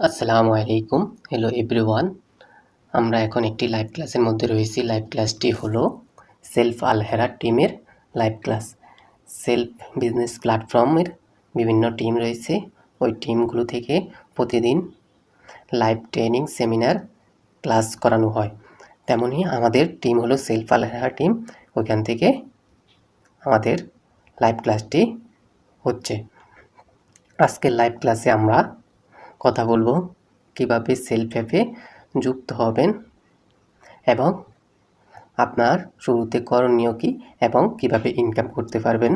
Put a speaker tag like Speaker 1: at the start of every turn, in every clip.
Speaker 1: আসসালামু আলাইকুম। Hello everyone আমরা এখন একটি লাইভ ক্লাসের মধ্যে রয়েছি। লাইভ ক্লাসটি হলো সেলফ আলহেরা টিমের লাইভ ক্লাস সেলফ বিজনেস প্ল্যাটফর্মের বিভিন্ন টিম রয়েছে। ওই টিমগুলো থেকে প্রতিদিন লাইভ ট্রেনিং সেমিনার ক্লাস করানো হয়। তেমনই আমাদের টিম হলো সেলফ আলহেরা টিম ওইখান থেকে আমাদের লাইভ ক্লাসটি হচ্ছে। আজকের লাইভ ক্লাসে আমরা কথা বলব। কীভাবে সেলফ অ্যাপে যুক্ত হবেন এবং আপনার শুরুতে করণীয় কী এবং কীভাবে ইনকাম করতে পারবেন।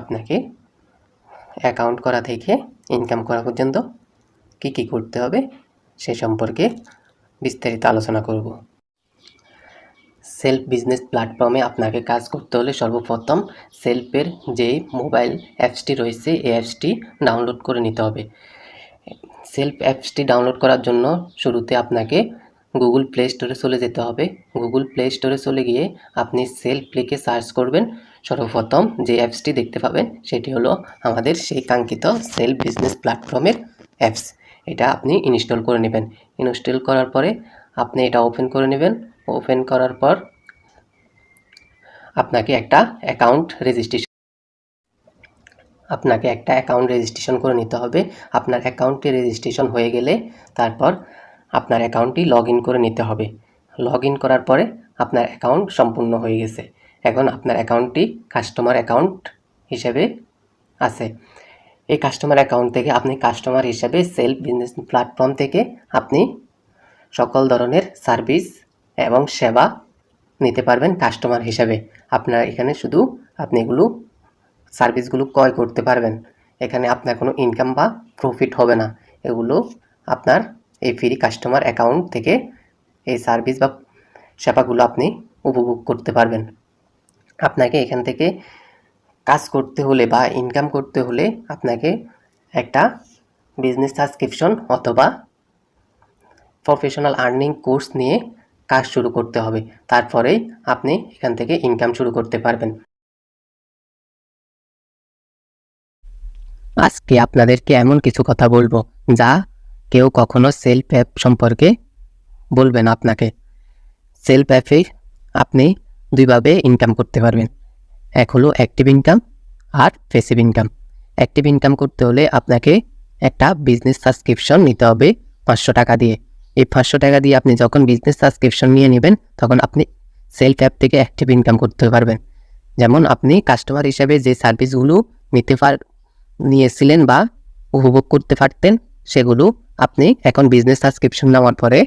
Speaker 1: আপনাকে অ্যাকাউন্ট করা থেকে ইনকাম করা পর্যন্ত কী কী করতে হবে সে সম্পর্কে বিস্তারিত আলোচনা করব। সেলফ বিজনেস প্ল্যাটফর্মে আপনাকে কাজ করতে হলে সর্বপ্রথম সেলফের যেই মোবাইল অ্যাপসটি রয়েছে, এই অ্যাপসটি ডাউনলোড করে নিতে হবে। সেলফ অ্যাপসটি ডাউনলোড করার জন্য শুরুতে আপনাকে গুগল প্লে স্টোরে চলে যেতে হবে। গুগল প্লে স্টোরে চলে গিয়ে আপনি সেলফ লিখে সার্চ করবেন। সর্বপ্রথম যে অ্যাপসটি দেখতে পাবেন, সেটি হলো আমাদের সেই কাঙ্ক্ষিত সেলফ বিজনেস প্ল্যাটফর্মের অ্যাপস। এটা আপনি ইনস্টল করে নেবেন। ইনস্টল করার পরে আপনি এটা ওপেন করে নেবেন। ওপেন করার পর আপনাকে একটা অ্যাকাউন্ট রেজিস্ট্রেশন আপনাকে একটা অ্যাকাউন্ট রেজিস্ট্রেশন করে নিতে হবে। আপনার অ্যাকাউন্টটি রেজিস্ট্রেশন হয়ে গেলে তারপর আপনার অ্যাকাউন্টটি লগ করে নিতে হবে। লগ করার পরে আপনার অ্যাকাউন্ট সম্পূর্ণ হয়ে গেছে। এখন আপনার অ্যাকাউন্টটি কাস্টমার অ্যাকাউন্ট হিসেবে আছে। এই কাস্টমার অ্যাকাউন্ট থেকে আপনি কাস্টমার হিসেবে সেলফ বিজনেস প্ল্যাটফর্ম থেকে আপনি সকল ধরনের সার্ভিস এবং সেবা নিতে পারবেন কাস্টমার হিসেবে। আপনার এখানে শুধু আপনি এগুলো সার্ভিসগুলো ক্রয় করতে পারবেন। এখানে আপনার কোনো ইনকাম বা প্রফিট হবে না। এগুলো আপনার এই ফ্রি কাস্টমার অ্যাকাউন্ট থেকে এই সার্ভিস বা সেবাগুলো আপনি উপভোগ করতে পারবেন। আপনাকে এখান থেকে কাজ করতে হলে বা ইনকাম করতে হলে আপনাকে একটা বিজনেস সাবস্ক্রিপশন অথবা প্রফেশনাল আর্নিং কোর্স নিয়ে কাজ শুরু করতে হবে। তারপরেই আপনি এখান থেকে ইনকাম শুরু করতে পারবেন। আজকে আপনাদেরকে এমন কিছু কথা বলব যা কেউ কখনো সেলফ অ্যাপ সম্পর্কে বলবেন আপনাকে। সেলফ অ্যাপে আপনি দুইভাবে ইনকাম করতে পারবেন। এক হলো অ্যাক্টিভ ইনকাম আর প্যাসিভ ইনকাম অ্যাক্টিভ ইনকাম করতে হলে আপনাকে একটা বিজনেস সাবস্ক্রিপশন নিতে হবে পাঁচশো টাকা দিয়ে। এই পাঁচশো টাকা দিয়ে আপনি যখন বিজনেস সাবস্ক্রিপশন নিয়ে নেবেন, তখন আপনি সেলফ অ্যাপ থেকে অ্যাক্টিভ ইনকাম করতে পারবেন। যেমন আপনি কাস্টমার হিসাবে যে সার্ভিসগুলো নিতে পার নিয়েছিলেন বা উপভোগ করতে পারতেন, সেগুলো আপনি এখন বিজনেস সাবস্ক্রিপশন নেওয়ার পরে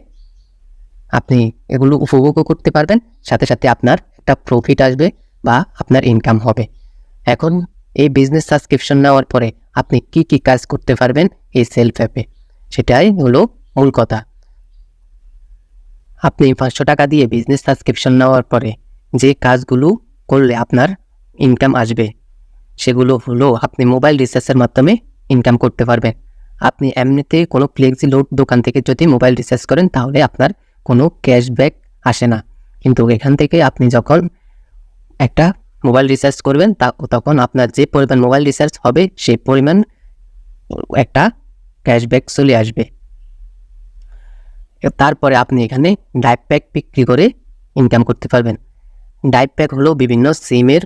Speaker 1: আপনি এগুলো উপভোগও করতে পারবেন, সাথে সাথে আপনার একটা প্রফিট আসবে বা আপনার ইনকাম হবে। এখন এই বিজনেস সাবস্ক্রিপশন নেওয়ার পরে আপনি কি কি কাজ করতে পারবেন এই সেলফ অ্যাপে সেটাই হলো মূল কথা। আপনি পাঁচশো টাকা দিয়ে বিজনেস সাবস্ক্রিপশন নেওয়ার পরে যে কাজগুলো করলে আপনার ইনকাম আসবে সেগুলো হলো আপনি মোবাইল রিচার্জের মাধ্যমে ইনকাম করতে পারবেন। আপনি এমনিতে কোনো ফ্লেক্সি লোড দোকান থেকে যদি মোবাইল রিচার্জ করেন, তাহলে আপনার কোনো ক্যাশব্যাক আসে না। কিন্তু এখান থেকে আপনি যখন একটা মোবাইল রিচার্জ করবেন, তা তখন আপনার যে পরিমাণ মোবাইল রিচার্জ হবে, সেই পরিমাণ একটা ক্যাশব্যাক চলে আসবে। তারপরে আপনি এখানে ডাইভ প্যাক বিক্রি করে ইনকাম করতে পারবেন। ডাইভ প্যাক হলো বিভিন্ন সিমের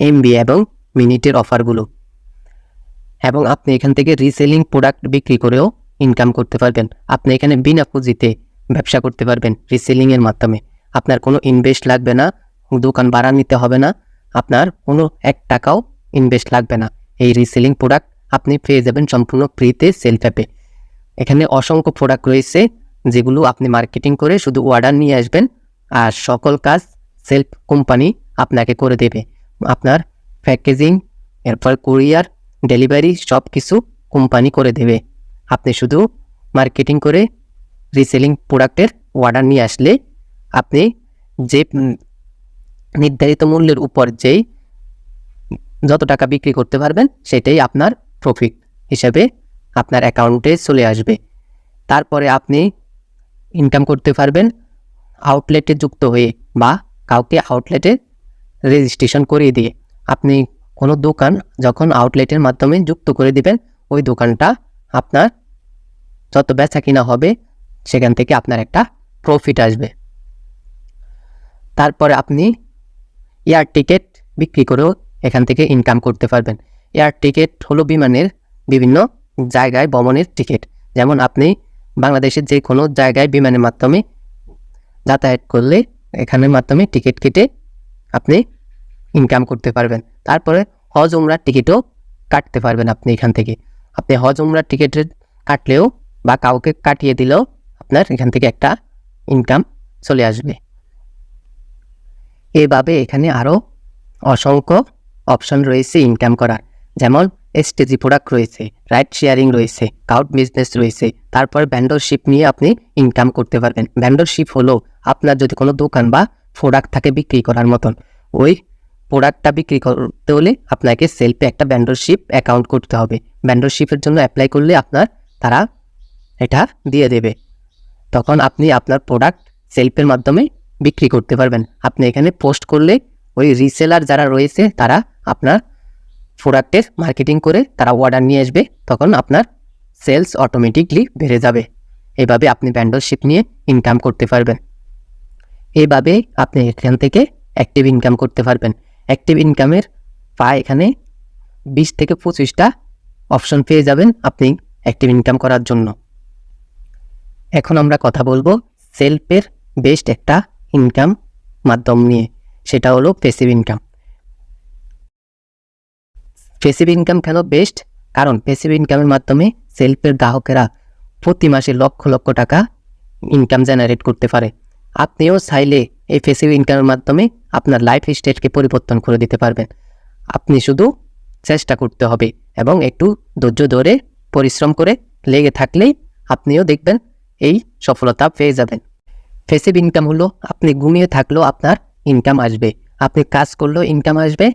Speaker 1: এমবি এবং মিনিটের অফারগুলো। এবং আপনি এখান থেকে রিসেলিং প্রোডাক্ট বিক্রি করেও ইনকাম করতে পারবেন। আপনি এখানে বিনা পুঁজিতে ব্যবসা করতে পারবেন রিসেলিংয়ের মাধ্যমে। আপনার কোনো ইনভেস্ট লাগবে না, দোকান ভাড়া নিতে হবে না, আপনার কোনো এক টাকাও ইনভেস্ট লাগবে না। এই রিসেলিং প্রোডাক্ট আপনি পেয়ে যাবেন সম্পূর্ণ ফ্রিতে সেলফ অ্যাপে এখানে অসংখ্য প্রোডাক্ট রয়েছে যেগুলো আপনি মার্কেটিং করে শুধু অর্ডার নিয়ে আসবেন আর সকল কাজ সেলফ কোম্পানি আপনাকে করে দেবে। আপনার প্যাকেজিং, এরপর কুরিয়ার, ডেলিভারি সব কিছু কোম্পানি করে দেবে। আপনি শুধু মার্কেটিং করে রিসেলিং প্রোডাক্টের অর্ডার নিয়ে আসলে আপনি যে নির্ধারিত মূল্যের উপর যেই যত টাকা বিক্রি করতে পারবেন, সেটাই আপনার প্রফিট হিসেবে আপনার অ্যাকাউন্টে চলে আসবে। তারপরে আপনি ইনকাম করতে পারবেন আউটলেটে যুক্ত হয়ে বা কাউকে আউটলেটে রেজিস্ট্রেশন করিয়ে দিয়ে। আপনি কোনো দোকান যখন আউটলেটের মাধ্যমে যুক্ত করে দিবেন, ওই দোকানটা আপনার যত বেচা কিনা হবে, সেখান থেকে আপনার একটা প্রফিট আসবে। তারপরে আপনি এয়ার টিকিট বিক্রি করেও এখান থেকে ইনকাম করতে পারবেন। এয়ার টিকিট হলো বিমানের বিভিন্ন জায়গায় ভ্রমণের টিকিট যেমন আপনি বাংলাদেশের যে কোনো জায়গায় বিমানের মাধ্যমে যাতায়াত করলে এখানের মাধ্যমে টিকিট কেটে আপনি ইনকাম করতে পারবেন। তারপরে হজ, উমরার টিকিটও কাটতে পারবেন আপনি এখান থেকে। আপনি হজ, উমরার টিকিটের কাটলেও বা কাউকে কাটিয়ে দিলেও আপনার এখান থেকে একটা ইনকাম চলে আসবে। এভাবে এখানে আরও অসংখ্য অপশন রয়েছে ইনকাম করার। যেমন এসটিজি প্রোডাক্ট রয়েছে রাইড শেয়ারিং রয়েছে কাউট বিজনেস রয়েছে। তারপর ভ্যান্ডরশিপ নিয়ে আপনি ইনকাম করতে পারবেন। ভ্যান্ডরশিপ হলো আপনার যদি কোনো দোকান বা প্রোডাক্ট থাকে বিক্রি করার মতন, ওই প্রোডাক্টটা বিক্রি করতে হলে আপনাকে সেলফে একটা ভ্যান্ডরশিপ অ্যাকাউন্ট করতে হবে। ভ্যান্ডরশিপের জন্য অ্যাপ্লাই করলে আপনার, তারা এটা দিয়ে দেবে। তখন আপনি আপনার প্রোডাক্ট সেলফের মাধ্যমে বিক্রি করতে পারবেন। আপনি এখানে পোস্ট করলে ওই রিসেলার যারা রয়েছে, তারা আপনার প্রোডাক্টের মার্কেটিং করে তারা অর্ডার নিয়ে আসবে। তখন আপনার সেলস অটোমেটিকলি বেড়ে যাবে। এভাবে আপনি ব্যান্ডলশিপ নিয়ে ইনকাম করতে পারবেন। এইভাবে আপনি এখান থেকে অ্যাক্টিভ ইনকাম করতে পারবেন। অ্যাক্টিভ ইনকামের প্রায় এখানে। বিশ থেকে পঁচিশটা অপশন পেয়ে যাবেন আপনি অ্যাক্টিভ ইনকাম করার জন্য। এখন আমরা কথা বলব সেলফের বেস্ট একটা ইনকাম মাধ্যম নিয়ে, সেটা হলো পেসিভ ইনকাম পেসিভ ইনকাম কেন বেস্ট কারণ পেসিভ ইনকামের মাধ্যমে সেলফের গ্রাহকেরা প্রতি মাসে লক্ষ লক্ষ টাকা ইনকাম জেনারেট করতে পারে। আপনিও চাইলে এই পেসিভ ইনকামের মাধ্যমে আপনার লাইফ স্টাইলকে পরিবর্তন করে দিতে পারবেন। আপনি শুধু চেষ্টা করতে হবে এবং একটু ধৈর্য ধরে, পরিশ্রম করে লেগে থাকলেই আপনিও দেখবেন এই সফলতা পেয়ে যাবেন। ফেসিভ ইনকাম হলো, আপনি ঘুমিয়ে থাকলেও আপনার ইনকাম আসবে। আপনি কাজ করলেও ইনকাম আসবে,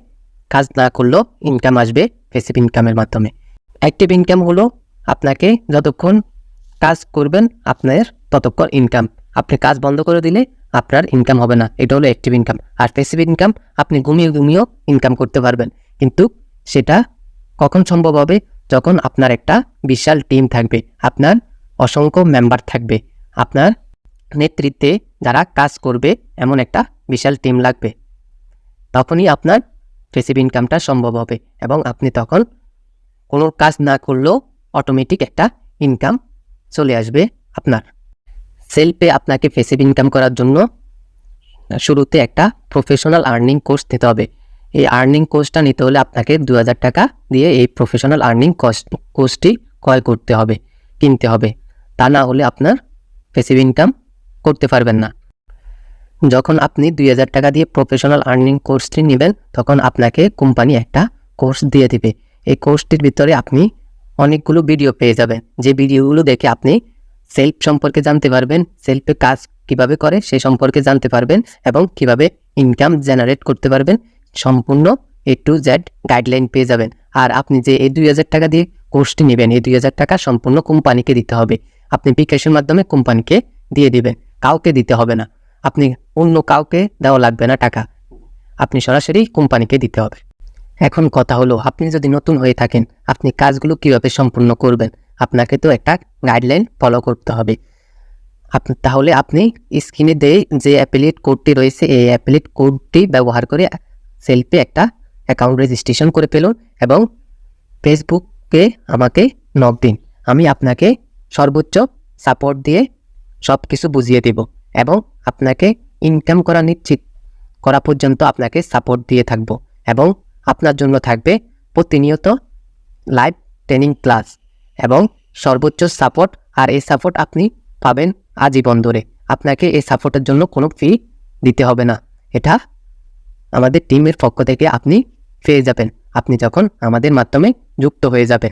Speaker 1: কাজ না করলেও ইনকাম আসবে ফেসিভ ইনকামের মাধ্যমে। অ্যাক্টিভ ইনকাম হলো, আপনাকে যতক্ষণ কাজ করবেন, আপনার ততক্ষণ ইনকাম আপনি কাজ বন্ধ করে দিলে আপনার ইনকাম হবে না। এটা হলো অ্যাক্টিভ ইনকাম আর প্যাসিভ ইনকাম আপনি ঘুমিয়ে ঘুমিয়েও ইনকাম করতে পারবেন। কিন্তু সেটা কখন সম্ভব হবে? যখন আপনার একটা বিশাল টিম থাকবে, আপনার অসংখ্য মেম্বার থাকবে, আপনার নেতৃত্বে যারা কাজ করবে, এমন একটা বিশাল টিম লাগবে। তখনই আপনার প্যাসিভ ইনকামটা সম্ভব হবে এবং আপনি তখন কোনো কাজ না করলেও অটোমেটিক একটা ইনকাম চলে আসবে আপনার। সেলফে আপনাকে ফেসিভ ইনকাম করার জন্য শুরুতে একটা প্রফেশনাল আর্নিং কোর্স নিতে হবে। এই আর্নিং কোর্সটা নিতে হলে আপনাকে দু হাজার টাকা দিয়ে এই প্রফেশনাল আর্নিং কোর্সটি ক্রয় করতে হবে, কিনতে হবে। তা না হলে আপনার ফেসিভ ইনকাম করতে পারবেন না। যখন আপনি দুই হাজার টাকা দিয়ে প্রফেশনাল আর্নিং কোর্সটি নেবেন, তখন আপনাকে কোম্পানি একটা কোর্স দিয়ে দিবে। এই কোর্সটির ভিতরে আপনি অনেকগুলো ভিডিও পেয়ে যাবেন। যে ভিডিওগুলো দেখে আপনি সেলফ সম্পর্কে জানতে পারবেন, সেলফে কাজ কীভাবে করে সে সম্পর্কে জানতে পারবেন এবং কীভাবে ইনকাম জেনারেট করতে পারবেন, সম্পূর্ণ এ টু জেড গাইডলাইন পেয়ে যাবেন। আর আপনি যে এই দুই হাজার টাকা দিয়ে কোর্সটি নেবেন, এই দুই হাজার টাকা সম্পূর্ণ কোম্পানিকে দিতে হবে। আপনি বিকাশের মাধ্যমে কোম্পানিকে দিয়ে দিবেন, কাউকে দিতে হবে না। আপনি অন্য কাউকে দেওয়া লাগবে না টাকা, আপনি সরাসরি কোম্পানিকে দিতে হবে। এখন কথা হলো, আপনি যদি নতুন হয়ে থাকেন, আপনি কাজগুলো কীভাবে সম্পূর্ণ করবেন? আপনাকে তো একটা গাইডলাইন ফলো করতে হবে। তাহলে আপনি স্ক্রিনে দিয়ে যে অ্যাপিলিট কোডটি রয়েছে, এই অ্যাপিলিট কোডটি ব্যবহার করে সেলফে একটা অ্যাকাউন্ট রেজিস্ট্রেশন করে ফেলুন এবং ফেসবুকে আমাকে নক দিন। আমি আপনাকে সর্বোচ্চ সাপোর্ট দিয়ে সব কিছু বুঝিয়ে দেব এবং আপনাকে ইনকাম করা নিশ্চিত করা পর্যন্ত আপনাকে সাপোর্ট দিয়ে থাকব এবং আপনার জন্য থাকবে প্রতিনিয়ত লাইভ ট্রেনিং ক্লাস এবং সর্বোচ্চ সাপোর্ট আর এই সাপোর্ট আপনি পাবেন আজীবন ধরে। আপনাকে এই সাপোর্টের জন্য কোনো ফি দিতে হবে না। এটা আমাদের টিমের পক্ষ থেকে আপনি পেয়ে যাবেন। আপনি যখন আমাদের মাধ্যমে যুক্ত হয়ে যাবেন।